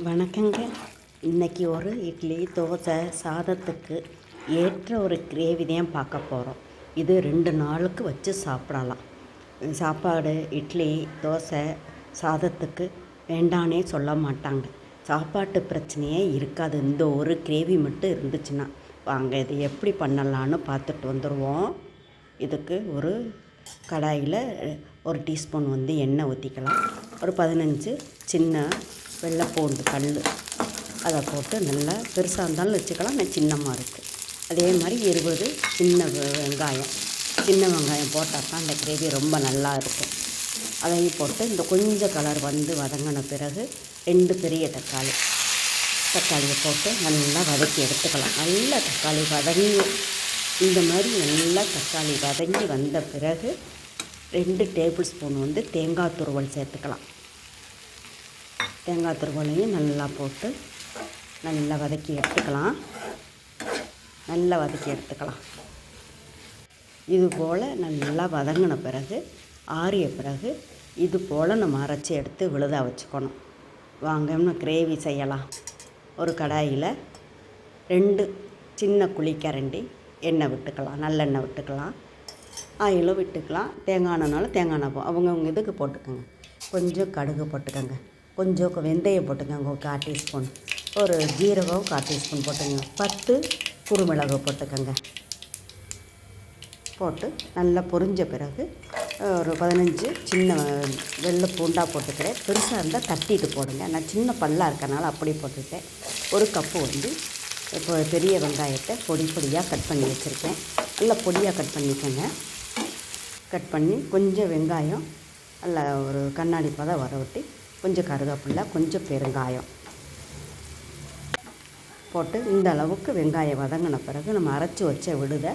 வணக்கங்க. இன்னைக்கு ஒரு இட்லி தோசை சாதத்துக்கு ஏற்ற ஒரு கிரேவி தான் பார்க்க போகிறோம் இது ரெண்டு நாளுக்கு வச்சு சாப்பிடலாம். சாப்பாடு இட்லி தோசை சாதத்துக்கு வேண்டானே சொல்ல மாட்டாங்க. சாப்பாட்டு பிரச்சனையே இருக்காது. இந்த ஒரு கிரேவி மட்டும் இருந்துச்சுன்னா வாங்க இது எப்படி பண்ணலான்னு பார்த்துட்டு வந்துடுவோம் இதுக்கு ஒரு கடாயில் ஒரு டீஸ்பூன் வந்து எண்ணெய் ஊற்றிக்கலாம் ஒரு பதினஞ்சு சின்ன வெள்ளைப்பூண்டு கல் அதை போட்டு நல்லா பெருசாக இருந்தாலும் வச்சுக்கலாம் நான் சின்னமாக இருக்குது அதே மாதிரி இருபது சின்ன வெங்காயம். சின்ன வெங்காயம் போட்டால் தான் அந்த கிரேவி ரொம்ப நல்லா இருக்கும். அதையும் போட்டு இந்த கொஞ்சம் கலர் வந்து வதங்கின பிறகு ரெண்டு பெரிய தக்காளி. தக்காளியை போட்டு நல்லா வதக்கி எடுத்துக்கலாம். நல்லா தக்காளி வதங்கி இந்த மாதிரி நல்லா தக்காளி வதங்கி வந்த பிறகு ரெண்டு டேபிள் ஸ்பூன் வந்து தேங்காய் துருவல் சேர்த்துக்கலாம். தேங்காய் துருவலையும் நல்லா போட்டு நல்லா வதக்கி எடுத்துக்கலாம். நல்லா வதக்கி எடுத்துக்கலாம். இது போல் நல்லா வதங்கின பிறகு ஆறிய பிறகு இது போல் நம்ம அரைச்சி எடுத்து விழுதா வச்சுக்கணும். வாங்கன்னு கிரேவி செய்யலாம். ஒரு கடாயில் ரெண்டு சின்ன குழிக்கரண்டி எண்ணெய் விட்டுக்கலாம். நல்லெண்ணெய் விட்டுக்கலாம். ஆயிலும் விட்டுக்கலாம். தேங்காய் எண்ணெய்னாலும் தேங்காய் எண்ணெய் போ அவங்கவுங்க இதுக்கு போட்டுக்கோங்க. கொஞ்சம் கடுகு போட்டுக்கோங்க. கொஞ்சம் வெந்தயம் போட்டுக்கோங்க ஒரு கால் டீஸ்பூன். ஒரு ஜீரகம் கால் டீஸ்பூன் போட்டுக்கோங்க. பத்து குறுமிளகு போட்டுக்கோங்க. போட்டு நல்லா பொரிஞ்ச பிறகு ஒரு பதினஞ்சு சின்ன வெள்ளை பூண்டாக போட்டுக்கிறேன். பெருசாக இருந்தால் தட்டிட்டு போடுங்க. நான் சின்ன பல்லாக இருக்கனால அப்படி போட்டுக்கிட்டேன். ஒரு கப்பு வந்து இப்போ பெரிய வெங்காயத்தை பொடி பொடியாக கட் பண்ணி வச்சுருக்கேன். நல்லா பொடியாக கட் பண்ணிக்கோங்க. கட் பண்ணி கொஞ்சம் வெங்காயம் நல்லா ஒரு கண்ணாடி பதம் வர விட்டு கொஞ்சம் கருவேப்பிலை கொஞ்சம் பெருங்காயம். போட்டு இந்த அளவுக்கு வெங்காயம் வதங்கின பிறகு நம்ம அரைச்சி வச்ச விடுதை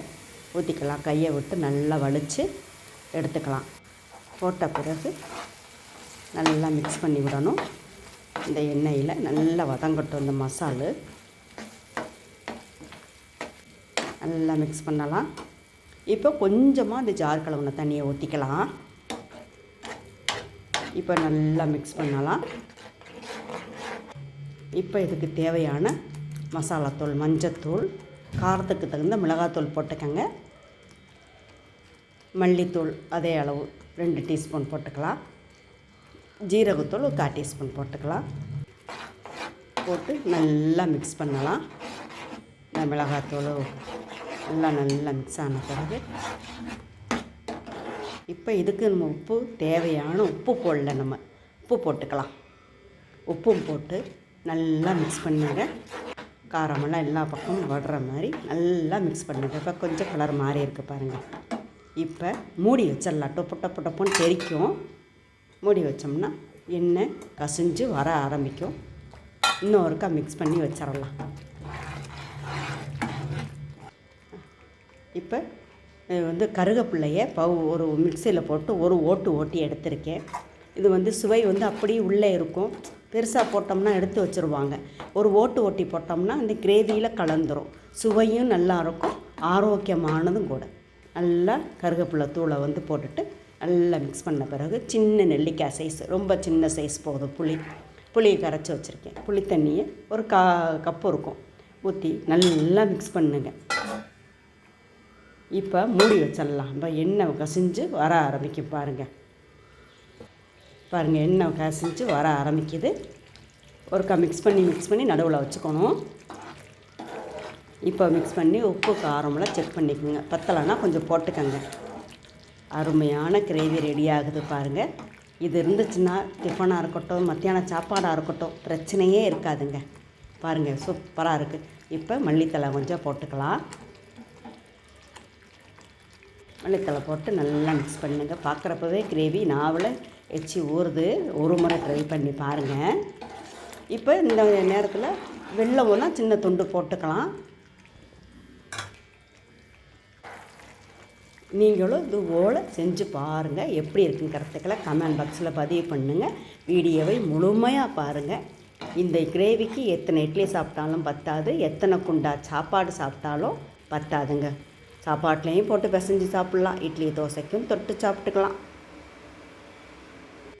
ஊற்றிக்கலாம் கையை விட்டு நல்லா வலித்து எடுத்துக்கலாம். போட்ட பிறகு நல்லா மிக்ஸ் பண்ணி விடணும். இந்த எண்ணெயில் நல்லா வதங்கட்டும் இந்த மசாலு. நல்லா மிக்ஸ் பண்ணலாம். இப்போ கொஞ்சமாக இந்த ஜார் கலவுன தண்ணியை ஊற்றிக்கலாம் இப்போ நல்லா மிக்ஸ் பண்ணலாம். இப்போ இதுக்கு தேவையான மசாலாத்தூள் மஞ்சத்தூள் காரத்துக்கு தகுந்த மிளகாத்தூள் போட்டுக்கோங்க. மல்லித்தூள் அதே அளவு ரெண்டு டீஸ்பூன் போட்டுக்கலாம். ஜீரகத்தூள் ஒரு கால் டீஸ்பூன் போட்டுக்கலாம். போட்டு நல்லா மிக்ஸ் பண்ணலாம். இந்த மிளகாத்தூள் எல்லாம் நல்லா மிக்ஸ் ஆன பிறகு இப்போ இதுக்கு நம்ம உப்பு தேவையான உப்பு போடல நம்ம. உப்பு போட்டுக்கலாம். உப்பும் போட்டு நல்லா மிக்ஸ் பண்ணுங்க காரமெல்லாம் எல்லா பக்கமும் வடுற மாதிரி நல்லா மிக்ஸ் பண்ணுங்க. இப்போ கொஞ்சம் கலர் மாறி இருக்கு பாருங்கள் இப்போ மூடி வச்சிடலாம். டொப்பு டொப்பு டொப்புன்னு தெரிக்கும். மூடி வச்சோம்னா எண்ணெய் கசிஞ்சு வர ஆரம்பிக்கும். இன்னொருக்கா மிக்ஸ் பண்ணி வச்சிடலாம். இப்போ வந்து கருகப்பிள்ளைய பவு ஒரு மிக்சியில் போட்டு ஒரு ஓட்டு ஓட்டி எடுத்திருக்கேன். இது வந்து சுவை வந்து அப்படியே உள்ளே இருக்கும். பெருசாக போட்டோம்னா எடுத்து வச்சுருவாங்க. ஒரு ஓட்டு ஓட்டி போட்டோம்னா இந்த கிரேவியில் கலந்துரும். சுவையும் நல்லா இருக்கும். ஆரோக்கியமானதும் கூட. நல்லா கருகப்பிள்ளை தூளை வந்து போட்டுட்டு நல்லா மிக்ஸ் பண்ண பிறகு சின்ன நெல்லிக்காய் சைஸ் ரொம்ப சின்ன சைஸ் போதும். புளி புளியை கரைச்சி வச்சுருக்கேன். புளி தண்ணியை ஒரு கா கப்பு இருக்கும். ஊற்றி நல்லா மிக்ஸ் பண்ணுங்கள் இப்போ மூடி வச்சிடலாம். இப்போ எண்ணெய் கசிஞ்சு வர ஆரம்பிக்கும் பாருங்கள் பாருங்கள் எண்ணெய் கசிஞ்சு வர ஆரம்பிக்குது. ஒருக்கா மிக்ஸ் பண்ணி மிக்ஸ் பண்ணி நடுவில் வச்சுக்கணும். இப்போ மிக்ஸ் பண்ணி உப்பு காரமெல்லாம் செக் பண்ணிக்கோங்க. பத்தலைன்னா கொஞ்சம் போட்டுக்கோங்க. அருமையான கிரேவி ரெடி ஆகுது பாருங்கள் இது இருந்துச்சுன்னா டிஃபனாக இருக்கட்டும் மத்தியானம் சாப்பாடாக இருக்கட்டும் பிரச்சனையே இருக்காதுங்க. பாருங்கள் சூப்பராக இருக்குது இப்போ மல்லித்தலை கொஞ்சம் போட்டுக்கலாம். மல்லித்தலை போட்டு நல்லா மிக்ஸ் பண்ணுங்க. பார்க்குறப்பவே கிரேவி நாவில் எச்சி ஊறுது. ஒரு முறை ட்ரை பண்ணி பாருங்கள் இப்போ இந்த நேரத்தில் வெள்ளம்னா சின்ன துண்டு போட்டுக்கலாம். நீங்களும் இது போல் செஞ்சு பாருங்கள் எப்படி இருக்குங்கிறதுக்கெல்லாம் கமெண்ட் பாக்ஸில் பதிவு பண்ணுங்கள் வீடியோவை முழுமையாக பாருங்கள் இந்த கிரேவிக்கு எத்தனை இட்லி சாப்பிட்டாலும் பத்தாது. எத்தனை குண்டா சாப்பாடு சாப்பிட்டாலும் பத்தாதுங்க. சாப்பாட்லேயும் போட்டு பிசைஞ்சு சாப்பிட்லாம். இட்லி தோசைக்கும் தொட்டு சாப்பிட்டுக்கலாம்.